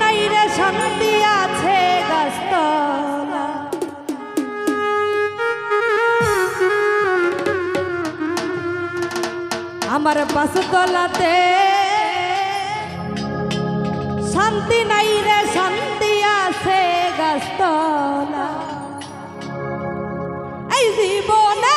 নাই রে শান্তি আছে গাছতলা আমার পাঁচতলাতে শান্তি নাই রে শান্তি আছে গাছতলা এই জীবনে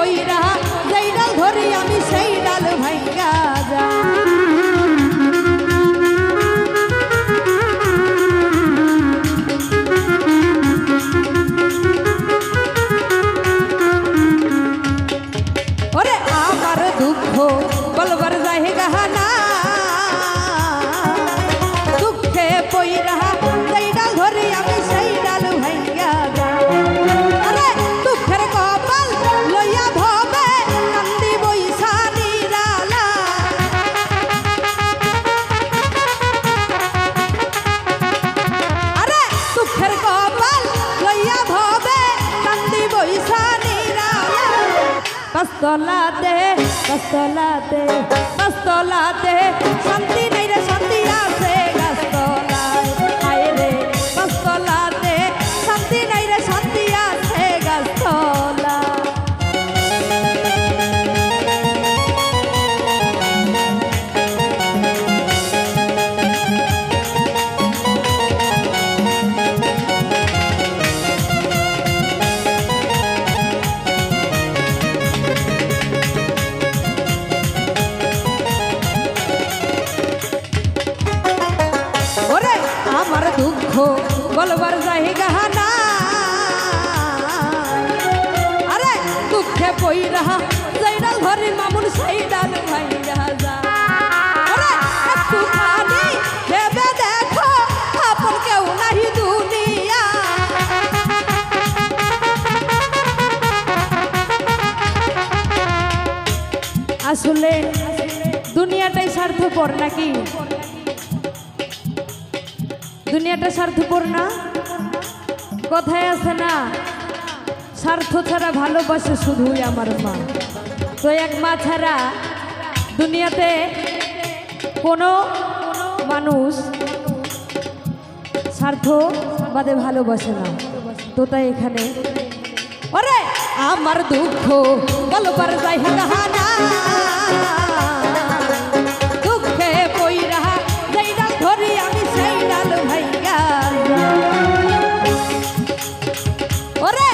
Poirot. পাঁচতলাতে পাঁচতলাতে শান্তি কইরা যাইরা ধরে মামুন সাইডা ভাইরা যা। একটুখানি ভেবে দেখো, আপন কেউ নাহি দুনিয়া। আসলে দুনিয়াটাই স্বার্থপর নাকি? দুনিয়াটা স্বার্থপর না? কথায় আছে না স্বার্থ ছাড়া ভালোবাসে শুধুই আমার মা। তো এক মা ছাড়া দুনিয়াতে কোনো মানুষ স্বার্থ বাদে ভালোবাসে না। তো তাই এখানে ওরে, আমার দুঃখ বলো পার যাই ধরি আমি সেই ডাল ওরে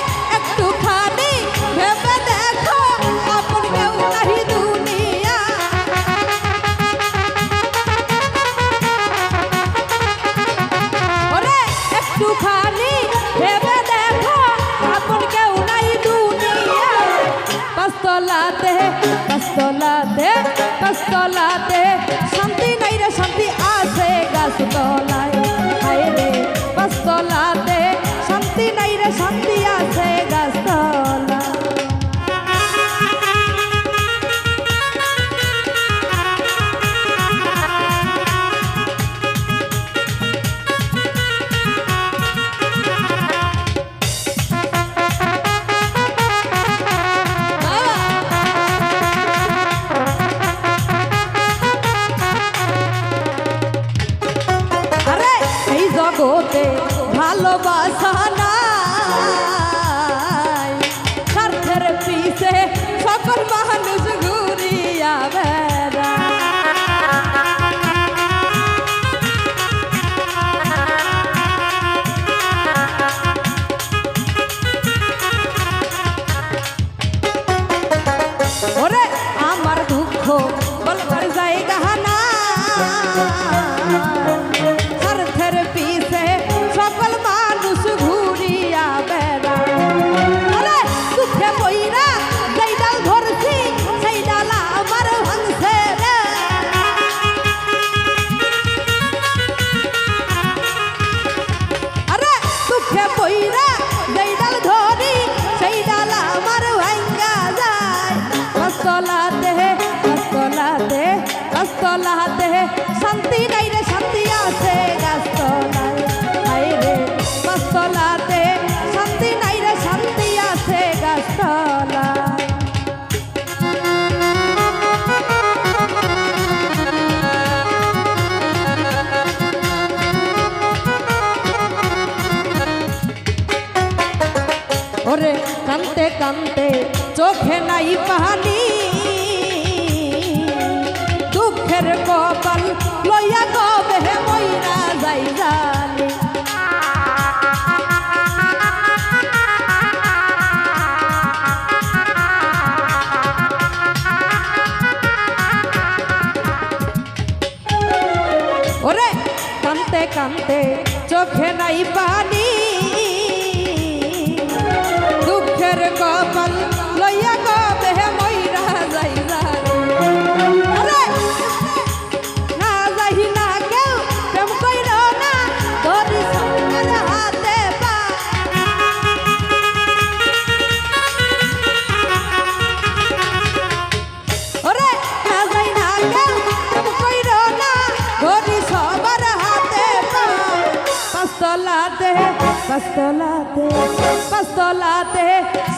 গাছতলাতে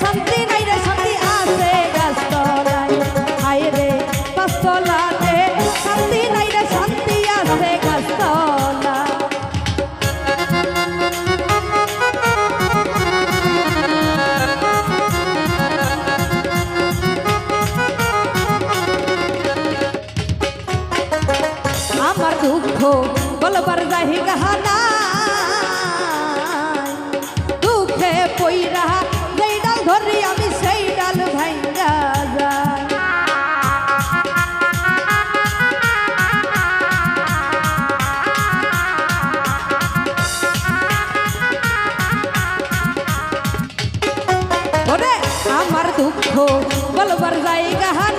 শান্তি নাই রে, শান্তি আছে গাছতলায় হায় রে গাছতলাতে শান্তি নাই রে, শান্তি আছে গাছতলা আমার দুঃখ বলবার যাহি গাহানা ধরি আমি সেই ডাল ভাইঙ্গা যায়। আমার দুঃখ বলবার জায়গা হার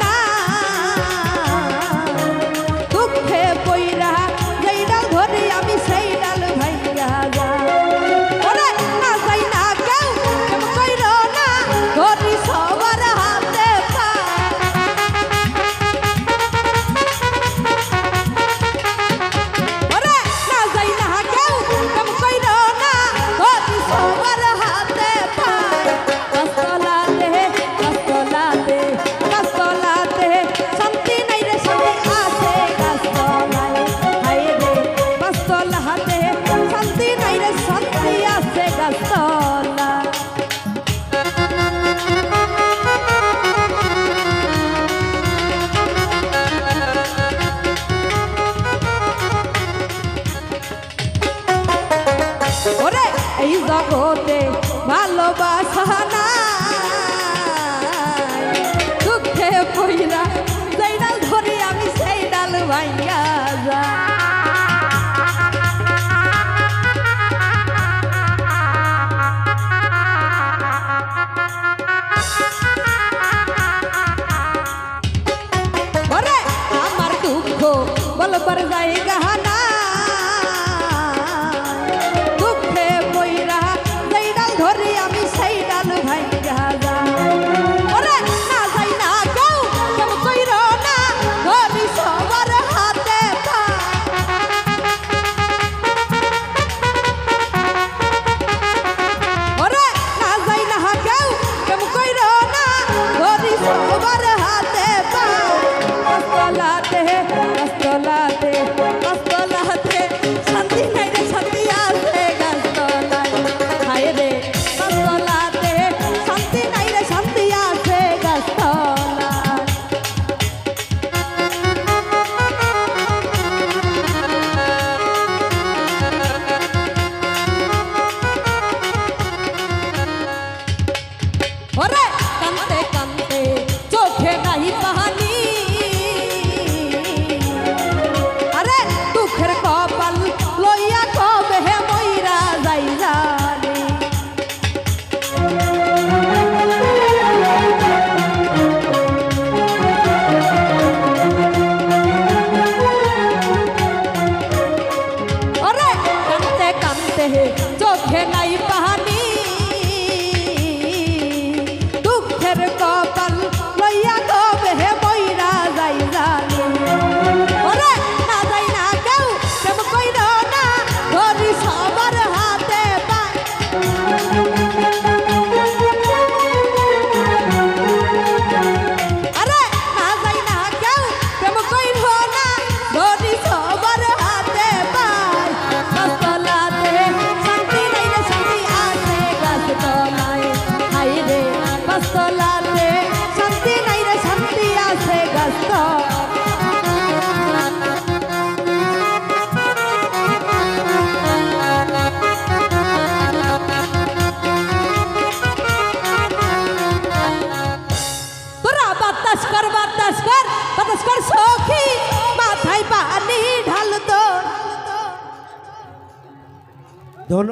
জগতে ভালোবাসা